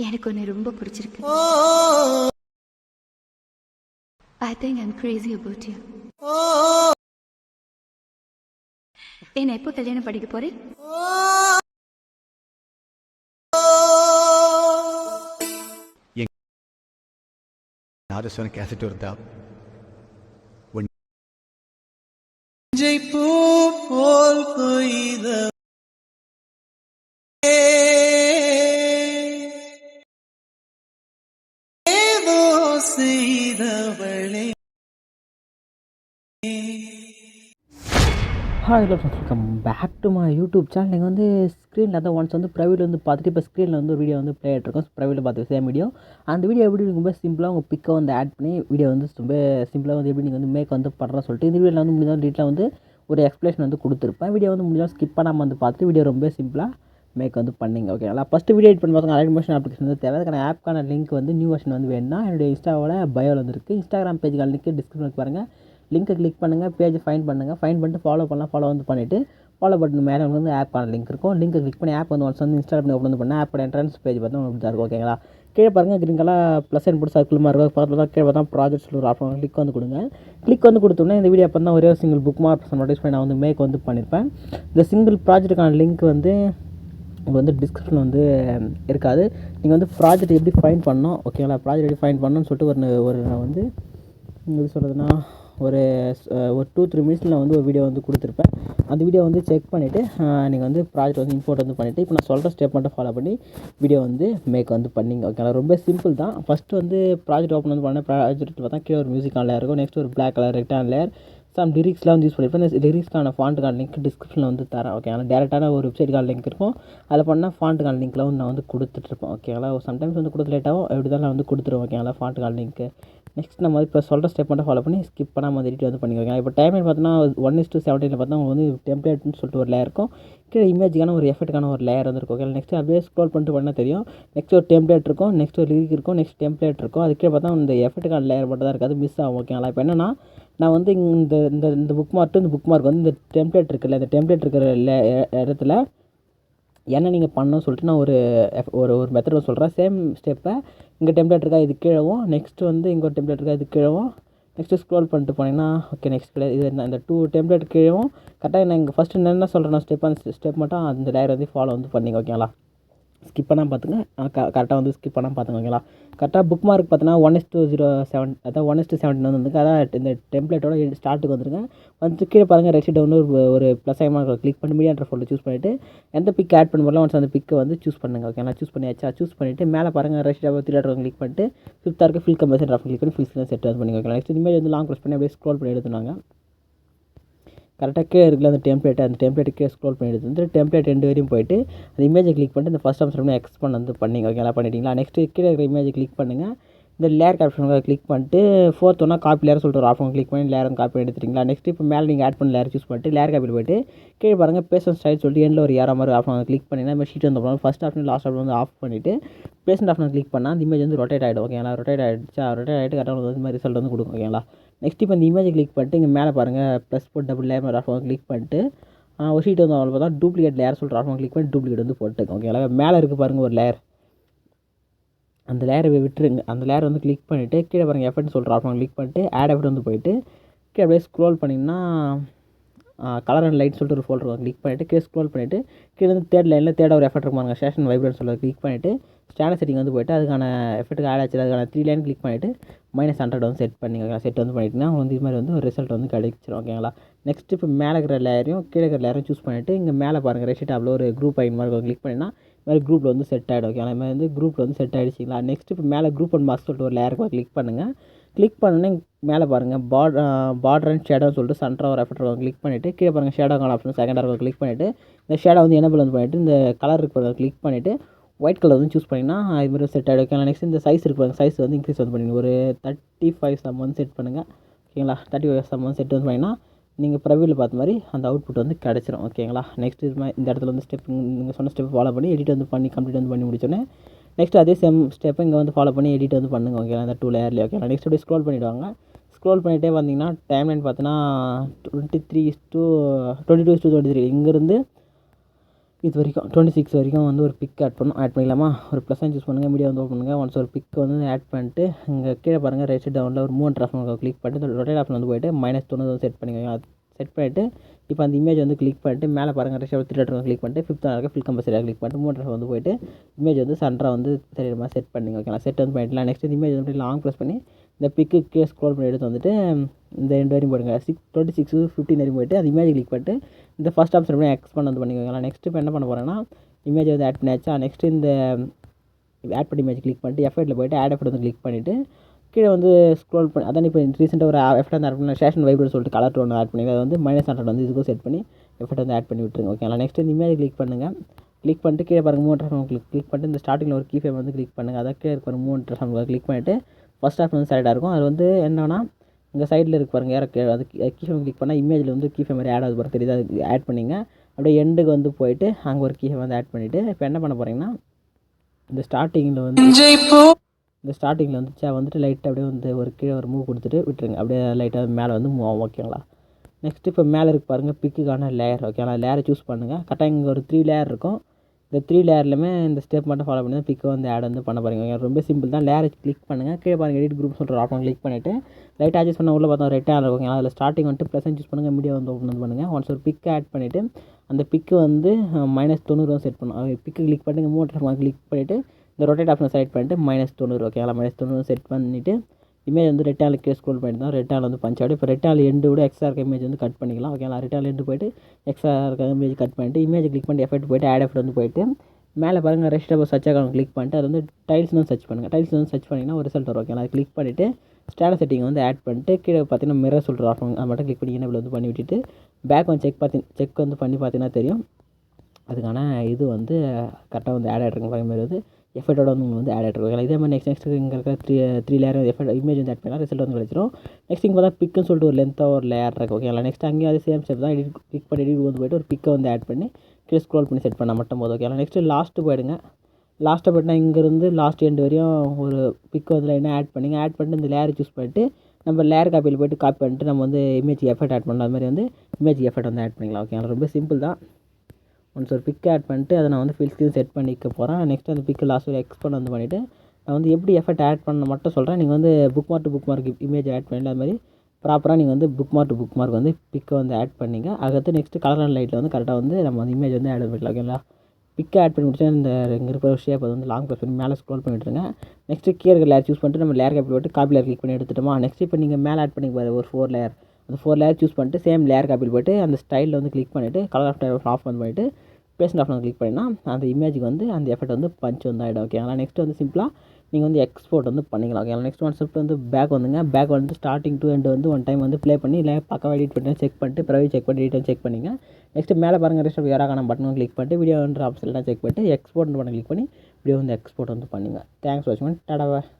எனக்கு உன்னை ரொம்ப பிடிச்சிருக்கு. I think I'm crazy about you என்ன எப்போ கல்யாணம் படிக்க போறேன் நாதஸ்வர கேசட் பூ போல் hi hello welcome back to my YouTube channel நீங்கள் வந்து ஸ்க்ரீனில் தான் ஒன்ஸ் வந்து ப்ரைவேட் வந்து பார்த்துட்டு இப்போ ஸ்க்ரீனில் வந்து ஒரு வீடியோ வந்து ப்ளே ஆகிட்ருக்கோம் ப்ரைவேட்டில் பார்த்து சேம் வீடியோ அந்த வீடியோ எப்படி ரொம்ப சிம்பிளாக உங்கள் பிக்கை வந்து ஆட் பண்ணி வீடியோ வந்து ரொம்ப சிம்பிளாக வந்து எப்படி நீங்கள் வந்து மேக் வந்து பண்ணுற சொல்லிட்டு இந்த வீடியோவில் வந்து முடிஞ்சால் டீட்டெயில் வந்து ஒரு எக்ஸ்ப்ளேஷன் வந்து கொடுத்துருப்பேன். வீடியோ வந்து முடிஞ்சால் ஸ்கிப் பண்ணாமல் வந்து பார்த்து வீடியோ ரொம்ப சிம்பிளாக மேக் வந்து பண்ணிங்க. ஓகே நல்லா ஃபஸ்ட்டு வீடியோ எடிட் பண்ணி பார்த்தா அலைட் மோஷன் அப்ளிகேஷன் வந்து தேவை. அதுக்கான ஆப்க்கான லிங்க் வந்து நியூ வெர்ஷன் வந்து வேணும்னா என்னுடைய இன்ஸ்டாவோட பயோவில் வந்து இருக்குது இன்ஸ்டாகிராம் பேஜுக்கான லிங்க் டிஸ்கிரிப்ஷனுக்கு பாருங்கள் லிங்க்கை கிளிக் பண்ணுங்கள் பேஜை ஃபைன் பண்ணுங்கள் ஃபைன் பண்ணிட்டு ஃபாலோ பண்ணலாம் ஃபாலோ வந்து பண்ணிவிட்டு ஃபாலோ பட்டன் மேலே வந்து ஆப்பான லிங்க் இருக்கும். லிங்க்கை கிளிக் பண்ணி ஆப் வந்து ஒன்ஸ் வந்து இன்ஸ்டால் பண்ணி ஓப்பன் பண்ணால் ஆப்போட என்ட்ரன்ஸ் பேஜ் பார்த்தா உங்களுக்கு தான் இருக்கும் ஓகேங்களா கீழே பாருங்கள் கிரீன் கலர் ப்ளஸ் அண்ட் போட்டு சர்க்கிள் மாதிரி இருக்கும். பக்கத்தில் தான் கீழே பார்த்தா ப்ராஜெக்ட் சொல்லி ஒரு ஆப்ஷன் கிளிக் வந்து கொடுங்க. கிளிக் வந்து கொடுத்தோம்னா இந்த வீடியோ அப்போ தான் ஒரே ஒரு சிங்கிள் புக் மார்க் நோட்டீஸ் பண்ணி நான் வந்து மேக் வந்து பண்ணியிருப்பேன் இந்த சிங்கிள் ப்ராஜெக்ட்டுக்கான லிங்க் வந்து உங்களுக்கு வந்து டிஸ்கிரிப்ஷன் வந்து இருக்காது. நீங்கள் வந்து ப்ராஜெக்ட் எப்படி ஃபைன் பண்ணோம் ஓகேங்களா ப்ராஜெக்ட் எப்படி ஃபைன் பண்ணணும்னு சொல்லிட்டு ஒரு ஒரு நான் வந்து எப்படி சொல்கிறதுனா ஒரு ஒரு டூ த்ரீ மினிட்ஸில் நான் வந்து ஒரு வீடியோ வந்து கொடுத்துருப்பேன். அந்த வீடியோ வந்து செக் பண்ணிவிட்டு நீங்கள் வந்து ப்ராஜெக்ட் வந்து இம்போர்ட் வந்து பண்ணிவிட்டு இப்போ நான் சொல்கிற ஸ்டெப் மட்டும் ஃபாலோ பண்ணி வீடியோ வந்து மேக் வந்து பண்ணிங்க ஓகேங்களா ரொம்ப சிம்பிள் தான். ஃபஸ்ட்டு வந்து ப்ராஜெக்ட் ஓப்பன் வந்து பண்ண ப்ராஜெக்ட் பார்த்தா கீழே ஒரு மியூசிக் லேயர் இருக்கும் நெக்ஸ்ட் ஒரு black colour rectangle layer some லிரிக்ஸ்லாம் வந்து யூஸ் பண்ணியிருப்பேன் இந்த லிரிக்ஸ்க்கான ஃபாண்ட்டுக்கான லிங்க் டிஸ்கிரிப்ஷனில் வந்து தரேன் ஓகேங்களா டேரெக்டான ஒரு வெப்சைட்டுக்கான லிங்க் இருக்கும். அதில் பண்ணால் ஃபாண்ட்டுக்கான லிங்க்லாம் வந்து நான் வந்து கொடுத்துட்ருப்பேன் ஓகேங்களா சம்டைம்ஸ் வந்து கொடுத்து லேட்டாகும் எப்படி தான் நான் வந்து கொடுத்துருவேன் ஓகேங்களா ஃபாண்ட்டுக்கான லிங்க்கு நெக்ஸ்ட் நம்ம இப்போ சொல்கிற ஸ்டெப் மட்டும் ஃபாலோ பண்ணி ஸ்கிப் பண்ணாமல் வந்து வந்து பண்ணிக்கோங்க. இப்போ டைமிங் பார்த்தோன்னா ஒன் இஸ் டூ செவன்டீனில் பார்த்தா உங்களுக்கு வந்து டெம்ப்ளேட்னு சொல்லிட்டு ஒரு லேயர் இருக்கும். கீழே இமேஜுக்கான ஒரு எஃபெக்ட்டுக்கான ஒரு லேயர் வந்து இருக்கும் ஓகே நெக்ஸ்ட் அப்படியே ஸ்க்ரோல் பண்ணிட்டு பண்ணால் தெரியும். நெக்ஸ்ட் ஒரு டெம்ப்ளேட் இருக்கும் நெக்ஸ்ட் ஒரு லிரிக் இருக்கும் நெக்ஸ்ட் டெம்ப்ளேட் இருக்கும். அது கீழே பார்த்தா இந்த எஃபெக்ட்டுக்கான லேயர் மட்டும் தான் இருக்காது மிஸ் ஆகும் ஓகேங்களா இப்போ என்னன்னா நான் வந்து இந்த இந்த இந்த புக் மார்க் இந்த புக் மார்க் வந்து இந்த டெம்ப்ளேட் இருக்குல்ல இந்த டெம்ப்ளேட் இருக்கிற லே- இடத்துல என்ன நீங்கள் பண்ணணும்னு சொல்லிட்டு நான் ஒரு எஃப்- ஒரு ஒரு மெத்தட் சொல்கிறேன் சேம் ஸ்டெப்பை இங்கே டெம்ப்ளேட் இருக்கா இது கீழவும் நெக்ஸ்ட் வந்து இங்கே ஒரு டெம்ப்ளேட் இருக்கா இது கீழவும் நெக்ஸ்ட்டு ஸ்க்ரோல் பண்ணிட்டு போனீங்கன்னா ஓகே நெக்ஸ்ட் இது இந்த டூ டெம்ப்ளேட் கீழவும் கரெக்டாக நான் இங்கே ஃபஸ்ட்டு என்ன சொல்கிறேன் ஸ்டெப் அந்த ஸ்டெப் மட்டும் அந்த டயர் வந்து ஃபாலோ வந்து பண்ணிங்க ஓகேங்களா ஸ்கிப் பண்ணாமல் பார்த்துங்க கரெக்டாக வந்து ஸ்கிப் பண்ணாமல் பார்த்துங்க ஓகேங்களா கரெக்டாக புக் மார்க் பார்த்தீங்கன்னா one S two zero seven அதான் ஒன் எஸ் டூ செவன்டின் வந்துருக்கு. அதான் இந்த டெம்ப்ளேட்டோட ஸ்டார்ட்டுக்கு வந்துருங்க வந்து கீழே பாருங்கள் ரைட் சைடு வந்து ஒரு ஒரு ப்ளஸ் ஐமாக கிளிக் பண்ணி மீடியா ஃபோனில் சூஸ் பண்ணிவிட்டு எந்த பிக் ஆட் பண்ண போல ஒன்ஸ் அந்த பிக்கை வந்து சூஸ் பண்ணுங்க ஓகேங்களா சூஸ் பண்ணியாச்சா. சூஸ் பண்ணிவிட்டு மேலே பாருங்கள் right side three dot click பண்ணிட்டு ஃபிஃப்த்தாக இருக்க ஃபில் கம்பேசன் ஆஃப் கிளிக் பண்ணி ஃபில் செட் வந்து பண்ணி ஓகேங்களா நெக்ஸ்ட் இனிமேல் வந்து லாங் ப்ரெஸ் பண்ணி அப்படியே ஸ்க்ரோல் பண்ணி எடுத்துனாங்க கரெக்டாக கீழே இருக்குல்ல அந்த டெம்ப்ளேட் அந்த டெம்ப்ளேட் கீழே ஸ்க்ரோல் பண்ணி எடுத்து வந்து டெம்ப்ளேட் ரெண்டு வரையும் போயிட்டு அந்த இமேஜை கிளிக் பண்ணிட்டு இந்த ஃபஸ்ட் ஆப்ஷன் எக்ஸ்பேண்ட் வந்து பண்ணிங்க ஓகேங்களா பண்ணிட்டீங்களா? நெக்ஸ்ட்டு கீழே இருக்கிற இமேஜை கிளிக் பண்ணுங்கள் இந்த லேயர் ஆப்ஷன் கிளிக் பண்ணிட்டு ஃபோர்த் ஒன்றா காப்பி லேயர் சொல்லிட்டு ஒரு ஆப்ஷன் கிளிக் பண்ணி லேயர் காப்பி எடுத்துட்டீங்களா? நெக்ஸ்ட் இப்போ மேலே நீங்கள் ஆட் பண்ண லேயர் சூஸ் பண்ணிட்டு லேயர் காப்பியில் போயிட்டு கீழே பாருங்கள் பேசன் ஸ்டைல் சொல்லிட்டு எண்டில் ஒரு ஏற மாதிரி ஆப்ஷன் கிளிக் பண்ணிங்கன்னா நம்ம ஷீட் வந்து ஃபஸ்ட் ஆப்ஷன் லாஸ்ட் ஆப்ஷன் வந்து ஆஃப் பண்ணிவிட்டு பேசன் ஆப்ஷன் கிளிக் பண்ணால் அந்த இமேஜ் வந்து ரொட்டேட் ஆகிடும் ஓகேங்களா ரொட்டேட் ஆகிடுச்சா ரொட்டேட் ஆகிட்டு கரெக்டாக வந்து மாதிரி ரிசல்ட் வந்து கொடுக்கும் ஓகேங்களா நெக்ஸ்ட் இப்போ இந்த இமேஜ் கிளிக் பண்ணிட்டு இங்கே மேலே பாருங்கள் ப்ளஸ் போட் டபுள் லேயர் ஆஃபன் கிளிக் பண்ணிட்டு ஒரு ஷீட் வந்து அவ்வளோ பார்த்தா டூப்ளிகேட் லேயர் சொல்கிற ஆஃபன் கிளிக் பண்ணி டூப்ளிகேட் வந்து போட்டுக்கோங்க ஓகேங்களா மேலே இருக்குது பாருங்கள் ஒரு லேயர் அந்த லேயரை விட்டுருங்க. அந்த லேயர் வந்து கிளிக் பண்ணிவிட்டு கீழே பாருங்கள் எஃபர்ட்னு சொல்கிற ஆப்ஷன் கிளிக் பண்ணிட்டு ஆட் எஃபர்ட் வந்து போயிட்டு கீழே அப்படியே ஸ்க்ரோல் பண்ணிங்கன்னா கலர் அண்ட் லைட் சொல்லிட்டு ஒரு ஃபோல்டர் கிளிக் பண்ணிவிட்டு கீழே ஸ்க்ரோல் பண்ணிவிட்டு கீழே வந்து தேர்ட் லைனில் தேர்ட் ஒரு எஃபெக்ட் இருக்கும் பாருங்க. ஸ்டேஷன் வைப்ரேட் சொல்ல கிளிக் பண்ணிவிட்டு ஸ்டாண்டர்ட் செட்டிங் வந்து போயிட்டு அதுக்கான எஃபெக்ட்டுக்கு ஆட் ஆச்சு அதுக்கான த்ரீ லைன் கிளிக் பண்ணிவிட்டு மைனஸ் ஹண்ட்ரட் வந்து செட் பண்ணிங்க. செட் வந்து பண்ணிட்டுனா வந்து இது மாதிரி வந்து ஒரு ரிசல்ட் வந்து கிடைச்சிரும். ஓகேங்களா நெக்ஸ்ட் இப்போ மேலே இருக்கிற லேயரையும் கீழே இருக்கிற லேயரையும் சூஸ் பண்ணிவிட்டு இங்கே மேலே பாருங்கள் ரெசிட் டேப்பில் ஒரு குரூப் ஐன் மாதிரி கிளிக் பண்ணினா இது மாதிரி குரூப்பில் வந்து செட் ஆகிடும் ஓகேங்களா இது வந்து குரூப்பில் வந்து செட் ஆகிடுச்சிங்களா நெக்ஸ்ட் இப்போ மேலே குரூப் அண்ட் மார்க்ஸ் சொல்லிட்டு ஒரு லேயருக்கு கிளிக் பண்ணுங்கள் கிளிக் பண்ணோன்னே மேலே பாருங்கள் பார்ட் பார்டர் அண்ட் ஷேடோன்னு சொல்லிட்டு சென்டர் ஒரு எஃபெக்ட் இருக்கும். கிளிக் பண்ணிவிட்டு கீழே பாருங்கள் ஷேடோக்கான ஆப்ஷன் செகண்டாக இருக்கும் கிளிக் பண்ணிவிட்டு இந்த ஷேடோ வந்து எனபிள் வந்து பண்ணிவிட்டு இந்த கலர் இருக்கிறத கிளிக் பண்ணிவிட்டு ஒயிட் கலர் வந்து சூஸ் பண்ணிங்கன்னா இது மாதிரி செட் ஆகிடும் ஓகேங்களா நெக்ஸ்ட் இந்த சைஸ் இருப்பாங்க சைஸ் வந்து இன்க்ரீஸ் வந்து பண்ணிங்க ஒரு தேர்ட்டி ஃபைவ் சம் வந்து செட் பண்ணுங்கள் ஓகேங்களா தேர்ட்டி ஃபைவ் சம் வந்து செட் வந்து பண்ணிங்கன்னா நீங்கள் ப்ரவியூவில் பார்த்த மாதிரி அந்த அவுட்புட் வந்து கிடச்சிரும் ஓகேங்களா நெக்ஸ்ட் இது மாதிரி இந்த இடத்துல வந்து ஸ்டெப் நீங்கள் சொன்ன ஸ்டெப் ஃபாலோ பண்ணி எடிட் வந்து பண்ணி கம்ப்ளீட் வந்து பண்ணி முடிச்சோன்னே நெக்ஸ்ட் அதே சேம் ஸ்டெப்பை இங்கே வந்து ஃபாலோ பண்ணி எடிட் வந்து பண்ணுங்க ஓகேங்களா இந்த டூ லேயர்லேயே ஓகேங்களா நெக்ஸ்ட் அப்படியே ஸ்க்ரோல் பண்ணிவிடுவாங்க ஸ்க்ரோல் பண்ணிகிட்டே வந்தீங்கன்னா டைம்லைன் பார்த்தீங்கன்னா twenty three two twenty two two twenty three இங்கேருந்து இது வரைக்கும் டுவெண்ட்டி சிக்ஸ் வரைக்கும் வந்து ஒரு பிக் ஆட் பண்ணணும். ஆட் பண்ணிக்கலாமா ஒரு ப்ளஸ் சூஸ் பண்ணுங்கள் மீடியா வந்து ஓப்பன் பண்ணுங்கள் ஒன்ஸ் ஒரு பிக் வந்து ஆட் பண்ணிட்டு இங்கே கீழே பாருங்கள் ரைட் சைட் டவுனில் ஒரு மூணு ஆப்ஷன் கிளிக் பண்ணிட்டு ரொட்டேட் ஆப்ஷன் வந்து போயிட்டு மைனஸ் தொண்ணூறு செட் பண்ணிக்கோங்க. அது செட் பண்ணிவிட்டு இப்போ அந்த இமேஜ் வந்து கிளிக் பண்ணிட்டு மேலே பாருங்கள் ரெஷ் த்ரீ டாட் கிளிக் பண்ணிட்டு ஃபிஃப்த் இருக்க ஃபில் கம்பல்சரியாக கிளிக் பண்ணிட்டு மூணு ஆப்ஷன் வந்து போயிட்டு இமேஜ் வந்து சண்டராக வந்து தெரியுற மாதிரி செட் பண்ணிங்க ஓகேங்களா செட் வந்து பண்ணிடலாம் நெக்ஸ்ட் இந்த இமேஜ் வந்து லாங் ப்ரெஸ் பண்ணி இந்த பிக்கு ஸ்க்ரோல் பண்ணி எடுத்து வந்துட்டு இந்த ரெண்டு வரையும் போடுங்க. சிக்ஸ் டுவெண்ட்டி சிக்ஸ் ஃபிஃப்டின் வரையும் போயிட்டு அந்த இமேஜ் கிளிக் பண்ணிட்டு இந்த ஃபஸ்ட் ஆப்ஷன் பண்ணி எக்ஸ்பெண்ட் வந்து பண்ணிக்கோங்களா நெக்ஸ்ட் இப்போ என்ன பண்ண போகிறேன்னா இமேஜ் வந்து ஆட் பண்ணியாச்சா? நெக்ஸ்ட் இந்த ஆட் பண்ணி இமேஜ் கிளிக் பண்ணிட்டு எஃபெக்ட்டில் போயிட்டு ஆட் எஃபர்ட் வந்து கிளிக் பண்ணிவிட்டு கீழே வந்து ஸ்க்ரோல் பண்ணி அதான் இப்போ ரீசெண்டாக ஒரு எஃபெக்ட் வந்து ஆட் பண்ணி ஸ்டேஷன் வைப்ரேட் சொல்லிட்டு கலர் ஒன்று ஆட் பண்ணி அதை வந்து மைனஸ் ஹண்ட்ரட் வந்து இதுக்கும் செட் பண்ணி எஃபர்ட் வந்து ஆட் பண்ணி விட்டுருங்க. ஓகேங்களா நெக்ஸ்ட் இந்த இமேஜ் கிளிக் பண்ணுங்கள் கிளிக் பண்ணிட்டு கீழே பாருங்கள் மூணு ட்ரெஸ் கிளிக் கிளிக் பண்ணிட்டு இந்த ஸ்டார்டிங்கில் ஒரு கீ ஃபேம் வந்து கிளிக் பண்ணுங்கள் அதை கீழே இருக்க மூணு ட்ரெஸ் கிளிக் பண்ணிவிட்டு ஃபஸ்ட் ஆப்ஷன் வந்து சைடாக இருக்கும். அது வந்து என்னன்னா இங்கே சைடில் இருக்கு பாருங்கள் யாரை கீழே அது கீ ஃபேம் கிளிக் பண்ணால் இமேஜில் வந்து கீ ஃபேம் மாதிரி ஆட் ஆகுது பாருங்க. தெரியுது? அது ஆட் பண்ணிங்க. அப்படியே எண்டுக்கு வந்து போயிட்டு அங்கே ஒரு கீ ஃபேம் வந்து ஆட் பண்ணிவிட்டு இப்போ என்ன பண்ண போகிறீங்கன்னா இந்த ஸ்டார்டிங்கில் வந்து இந்த ஸ்டார்டிங்கில் வந்துச்சா வந்துட்டு லைட்டாக அப்படியே வந்து ஒரு கீழே ஒரு மூவ் கொடுத்துட்டு விட்டுருங்க. அப்படியே லைட்டாக மேலே வந்து மூவ் ஆகும். ஓகேங்களா நெக்ஸ்ட் இப்போ மேலே இருக்கு பாருங்கள் பிக்குக்கான லேயர் ஓகேங்களா லேயரை சூஸ் பண்ணுங்கள் கரெக்டாக இங்கே ஒரு த்ரீ லேயர் இருக்கும். இந்த த்ரீ லேயர்லையுமே இந்த ஸ்டெப் மட்டும் ஃபாலோ பண்ணி தான் பிக்கை வந்து ஆட் வந்து பண்ண போகிறீங்க ஓகே ரொம்ப சிம்பிள் தான். லேயரை கிளிக் பண்ணுங்கள் கீழே பாருங்கள் எடிட் குரூப் சொல்கிற ஆப்ஷன் கிளிக் பண்ணிவிட்டு லைட்டாக அட்ஜஸ்ட் பண்ண உள்ள பார்த்தா ரெட்டாக இருக்கும் அதில் ஸ்டார்டிங் வந்துட்டு ப்ளஸ் சூஸ் பண்ணுங்கள் மீடியா வந்து ஓப்பன் வந்து பண்ணுங்கள் ஒன்ஸ் ஒரு பிக் ஆட் பண்ணிவிட்டு அந்த பிக்கு வந்து மைனஸ் தொண்ணூறு செட் பண்ணும். பிக்கு கிளிக் பண்ணிட்டு மூணு கிளிக் பண்ணிவிட்டு இந்த ரொட்டேட் ஆப்ஷன் செலக்ட் பண்ணிட்டு மைனஸ் தொண்ணூறு ஓகேங்களா மைனஸ் தொண்ணூறு செட் பண்ணிவிட்டு இமேஜ் வந்து ரெட்டாலுக்கு ஸ்க்ரோல் பண்ணிட்டு தான் ரெட்டால் வந்து பஞ்ச் ஆகிடும் இப்போ ரெட்டால் எண்டு விட எக்ஸ்ட்ரா இருக்க இமேஜ் வந்து கட் பண்ணிக்கலாம். ஓகேங்களா ரெட்டால் எண்டு போயிட்டு எக்ஸ்ட்ரா இருக்க இமேஜ் கட் பண்ணிட்டு இமேஜ் கிளிக் பண்ணி எஃபெக்ட் போயிட்டு ஆட் எஃபெக்ட் வந்து போயிட்டு மேலே பாருங்கள் ரெஸ்ட் சர்ச் அக்கௌண்ட் கிளிக் பண்ணிட்டு அது வந்து டைல்ஸ் வந்து சர்ச் பண்ணுங்கள் டைல்ஸ் வந்து சர்ச் பண்ணிங்கன்னா ஒரு ரிசல்ட் வரும். ஓகேங்களா அதை கிளிக் பண்ணிவிட்டு ஸ்டேட்டஸ் செட்டிங் வந்து ஆட் பண்ணிட்டு கீழே பார்த்தீங்கன்னா மிரர் சொல்கிற ஆப்ஷன் அது மட்டும் கிளிக் பண்ணி என்ன வந்து பண்ணி விட்டுட்டு பேக் வந்து செக் பார்த்தி செக் வந்து பண்ணி பார்த்தீங்கன்னா தெரியும். அதுக்கான இது வந்து கரெக்டாக வந்து ஆட் ஆகிட்ருக்கு மாதிரி வந்து எஃபர்ட்டோட வந்து உங்களுக்கு வந்து ஆட் ஆகிட்ருக்கு இதே மாதிரி நெக்ஸ்ட் நெக்ஸ்ட் இங்கே இருக்கிற three three layer effect image வந்து ஆட் பண்ணலாம் ரிசல்ட் வந்து கிடச்சிரும். நெக்ஸ்ட் இங்கே பார்த்தா பிக்குன்னு சொல்லிட்டு ஒரு லென்த்தாக ஒரு லேயர் இருக்குது ஓகேங்களா நெக்ஸ்ட் அங்கேயும் அது சேம் ஸ்டெப் தான். எடிட் கிளிக் பண்ணி எடிட் வந்து போய்ட்டு ஒரு பிக்கை வந்து ஆட் பண்ணி கீழே ஸ்க்ரோல் பண்ணி செட் பண்ணால் மட்டும் போதும் ஓகேங்களா நெக்ஸ்ட்டு லாஸ்ட்டு போயிடுங்க. லாஸ்ட்டாக போய்ட்டுனா இங்கேருந்து லாஸ்ட் எண்டு வரையும் ஒரு பிக் வந்து லைனாக ஆட் பண்ணிங்க. ஆட் பண்ணிட்டு இந்த லேயர் சூஸ் பண்ணிட்டு நம்ம லேயர் காப்பியில் போய்ட்டு காப்பி பண்ணிட்டு நம்ம வந்து இமேஜ் எஃபெக்ட் ஆட் பண்ணலாம் அது மாதிரி வந்து இமேஜ் எஃபெக்ட் வந்து ஆட் பண்ணிக்கலாம் ஓகேங்களா ரொம்ப சிம்பிள் தான். ஒன்ஸ் ஒரு பிக் ஆட் பண்ணிட்டு அதை நான் வந்து ஃபில் செட் பண்ணிக்க போகிறேன் நெக்ஸ்ட் அந்த பிக்கு லாஸ்ட் ஒரு எக்ஸ்போர்ட் வந்து பண்ணிவிட்டு நான் வந்து எப்படி எஃபெக்ட் ஆட் பண்ண மட்டும் சொல்கிறேன் நீங்கள் வந்து bookmark to bookmark image add பண்ணிட்டு அது மாதிரி ப்ராப்பராக நீங்கள் வந்து bookmark to bookmark வந்து பிக்கை வந்து ஆட் பண்ணிங்க. அடுத்து நெக்ஸ்ட்டு கலர் அண்ட் லைட்டில் வந்து கரெக்டாக வந்து நம்ம வந்து இமேஜ் வந்து ஆட் பண்ணிக்கலாம் ஓகேங்களா பிக்கை ஆட் பண்ணி முடிச்சா இந்த இங்கே இருக்கிற ஷேப் அது வந்து லாங் ப்ரெஸ் பண்ணி மேலே ஸ்க்ரோல் பண்ணிட்டுருங்க நெக்ஸ்ட்டு கீழே லேயர் சூஸ் பண்ணிட்டு நம்ம லேயர் காப்பி போட்டு காப்பி லேயர் கிளிக் பண்ணி எடுத்துட்டோமா? நெக்ஸ்ட் இப்போ நீங்கள் மேலே ஆட் பண்ணி பாரு ஒரு ஃபோர் லேயர் அந்த ஃபோர் லேயர் சூஸ் பண்ணிட்டு சேம் லேயர் காப்பியில் போய்ட்டு அந்த ஸ்டைலில் வந்து கிளிக் பண்ணிவிட்டு கலர் ஆஃப் ஆஃப் வந்து பண்ணிவிட்டு பேஸ்ட் ஆப்ஷன் கிளிக் பண்ணினா அந்த இமேஜுக்கு வந்து அந்த எஃபெக்ட் வந்து பஞ்ச் வந்து ஆகிடும் ஓகேங்களா நெக்ஸ்ட் வந்து சிம்பிளாக நீங்கள் வந்து எக்ஸ்போர்ட் வந்து பண்ணிக்கலாம் ஓகேங்களா நெக்ஸ்ட் ஒன் ஸ்டெப் வந்து பேக் வந்துங்க. பேக் வந்து ஸ்டார்டிங் டு எண்ட் வந்து ஒன் டைம் வந்து ப்ளே பண்ணி இல்லை பக்கம் எடிட் பண்ணி செக் பண்ணிட்டு பிறகு செக் பண்ணி எடிட் செக் பண்ணிங்க. நெக்ஸ்ட் மேலே பாருங்கள் ரெஸ்ட் யாராக்கான பட்டன் கிளிக் பண்ணிட்டு வீடியோன்ற ஆப்ஷன்லாம் செக் பண்ணிட்டு எக்ஸ்போர்ட் பண்ண கிளிக் பண்ணி வீடியோ வந்து எக்ஸ்போர்ட் வந்து பண்ணுங்கள் தேங்க்ஸ் வாட்ச் பண்ணி